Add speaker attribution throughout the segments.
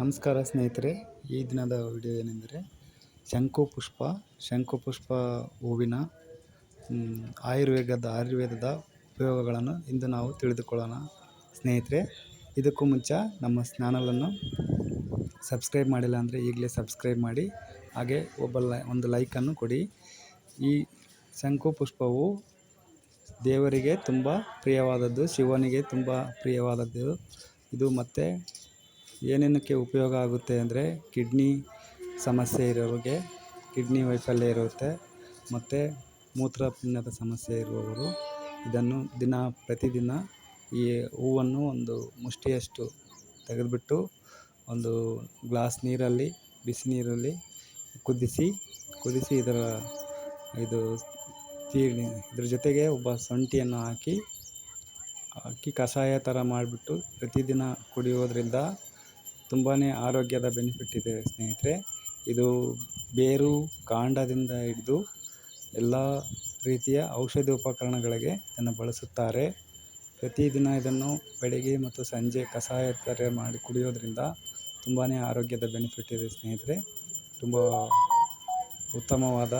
Speaker 1: ನಮಸ್ಕಾರ ಸ್ನೇಹಿತರೆ, ಈ ದಿನದ ವಿಡಿಯೋ ಏನೆಂದರೆ ಶಂಕು ಪುಷ್ಪ ಶಂಕು ಪುಷ್ಪ ಹೂವಿನ ಆಯುರ್ವೇದದ ಆಯುರ್ವೇದದ ಉಪಯೋಗಗಳನ್ನು ಇಂದು ನಾವು ತಿಳಿದುಕೊಳ್ಳೋಣ. ಸ್ನೇಹಿತರೆ, ಇದಕ್ಕೂ ಮುಂಚೆ ನಮ್ಮ ಚಾನಲನ್ನು ಸಬ್ಸ್ಕ್ರೈಬ್ ಮಾಡಿಲ್ಲ ಅಂದರೆ ಈಗಲೇ ಸಬ್ಸ್ಕ್ರೈಬ್ ಮಾಡಿ, ಹಾಗೆ ಒಬ್ಬ ಲೈ, ಒಂದು ಲೈಕನ್ನು ಕೊಡಿ. ಈ ಶಂಕು ಪುಷ್ಪವು ದೇವರಿಗೆ ತುಂಬ ಪ್ರಿಯವಾದದ್ದು, ಶಿವನಿಗೆ ತುಂಬ ಪ್ರಿಯವಾದದ್ದು. ಇದು ಮತ್ತು ಏನೇನಕ್ಕೆ ಉಪಯೋಗ ಆಗುತ್ತೆ ಅಂದರೆ ಕಿಡ್ನಿ ಸಮಸ್ಯೆ ಇರೋರಿಗೆ ಕಿಡ್ನಿ ವೈಫಲ್ಯ ಇರುತ್ತೆ ಮತ್ತು ಮೂತ್ರಪಿಂಡದ ಸಮಸ್ಯೆ ಇರುವವರು ಇದನ್ನು ದಿನ ಪ್ರತಿದಿನ ಈ ಹೂವನ್ನು ಒಂದು ಮುಷ್ಟಿಯಷ್ಟು ತೆಗೆದುಬಿಟ್ಟು ಒಂದು ಗ್ಲಾಸ್ ನೀರಲ್ಲಿ, ಬಿಸಿ ನೀರಲ್ಲಿ ಕುದಿಸಿ ಕುದಿಸಿ ಇದರ ಇದು ತೀರ್ಣಿ ಇದ್ರ ಜೊತೆಗೆ ಒಬ್ಬ ಸೊಂಟಿಯನ್ನು ಹಾಕಿ ಹಾಕಿ ಕಷಾಯ ಥರ ಮಾಡಿಬಿಟ್ಟು ಪ್ರತಿದಿನ ಕುಡಿಯೋದ್ರಿಂದ ತುಂಬಾ ಆರೋಗ್ಯದ ಬೆನಿಫಿಟ್ ಇದೆ ಸ್ನೇಹಿತರೆ. ಇದು ಬೇರು, ಕಾಂಡದಿಂದ ಹಿಡಿದು ಎಲ್ಲ ರೀತಿಯ ಔಷಧಿ ಉಪಕರಣಗಳಿಗೆ ಇದನ್ನು ಬಳಸುತ್ತಾರೆ. ಪ್ರತಿದಿನ ಇದನ್ನು ಬೆಳಗ್ಗೆ ಮತ್ತು ಸಂಜೆ ಕಷಾಯ ಥರ ಮಾಡಿ ಕುಡಿಯೋದ್ರಿಂದ ತುಂಬಾ ಆರೋಗ್ಯದ ಬೆನಿಫಿಟ್ ಇದೆ ಸ್ನೇಹಿತರೆ. ತುಂಬ ಉತ್ತಮವಾದ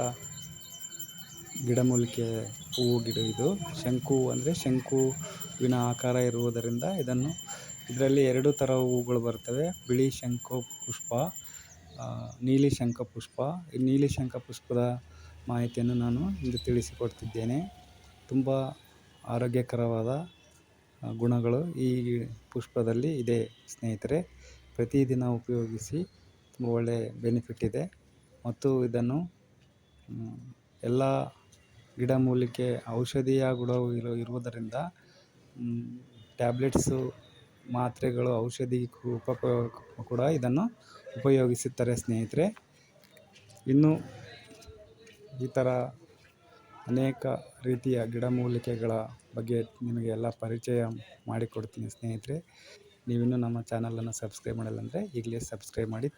Speaker 1: ಗಿಡಮೂಲಿಕೆ ಹೂವು ಗಿಡ ಇದು. ಶಂಕು ಅಂದರೆ ಶಂಕುವಿನ ಆಕಾರ ಇರುವುದರಿಂದ ಇದನ್ನು ಇದರಲ್ಲಿ ಎರಡು ಥರ ಹೂವುಗಳು ಬರ್ತವೆ. ಬಿಳಿ ಶಂಖ ಪುಷ್ಪ ನೀಲಿ ಶಂಖ ಪುಷ್ಪ. ಈ ನೀಲಿ ಶಂಖ ಪುಷ್ಪದ ಮಾಹಿತಿಯನ್ನು ನಾನು ಇಂದು ತಿಳಿಸಿಕೊಡ್ತಿದ್ದೇನೆ. ತುಂಬ ಆರೋಗ್ಯಕರವಾದ ಗುಣಗಳು ಈ ಪುಷ್ಪದಲ್ಲಿ ಇದೆ ಸ್ನೇಹಿತರೆ. ಪ್ರತಿದಿನ ಉಪಯೋಗಿಸಿ ತುಂಬ ಒಳ್ಳೆಯ ಬೆನಿಫಿಟ್ ಇದೆ. ಮತ್ತು ಇದನ್ನು ಎಲ್ಲ ಗಿಡಮೂಲಿಕೆ ಔಷಧೀಯ ಗುಣವು ಇರೋ, ಇರುವುದರಿಂದ ಟ್ಯಾಬ್ಲೆಟ್ಸು ಮಾತ್ರೆಗಳು, ಔಷಧಿ ಕೂಡ ಇದನ್ನು ಉಪಯೋಗಿಸುತ್ತಾರೆ ಸ್ನೇಹಿತರೆ. ಇನ್ನು ಈ ಥರ ಅನೇಕ ರೀತಿಯ ಗಿಡಮೂಲಿಕೆಗಳ ಬಗ್ಗೆ ನಿಮಗೆ ಎಲ್ಲ ಪರಿಚಯ ಮಾಡಿಕೊಡ್ತೀನಿ ಸ್ನೇಹಿತರೆ. ನೀವಿನ್ನೂ ನಮ್ಮ ಚಾನಲನ್ನು ಸಬ್ಸ್ಕ್ರೈಬ್ ಮಾಡಿಲ್ಲ ಅಂದರೆ ಈಗಲೇ ಸಬ್ಸ್ಕ್ರೈಬ್ ಮಾಡಿ.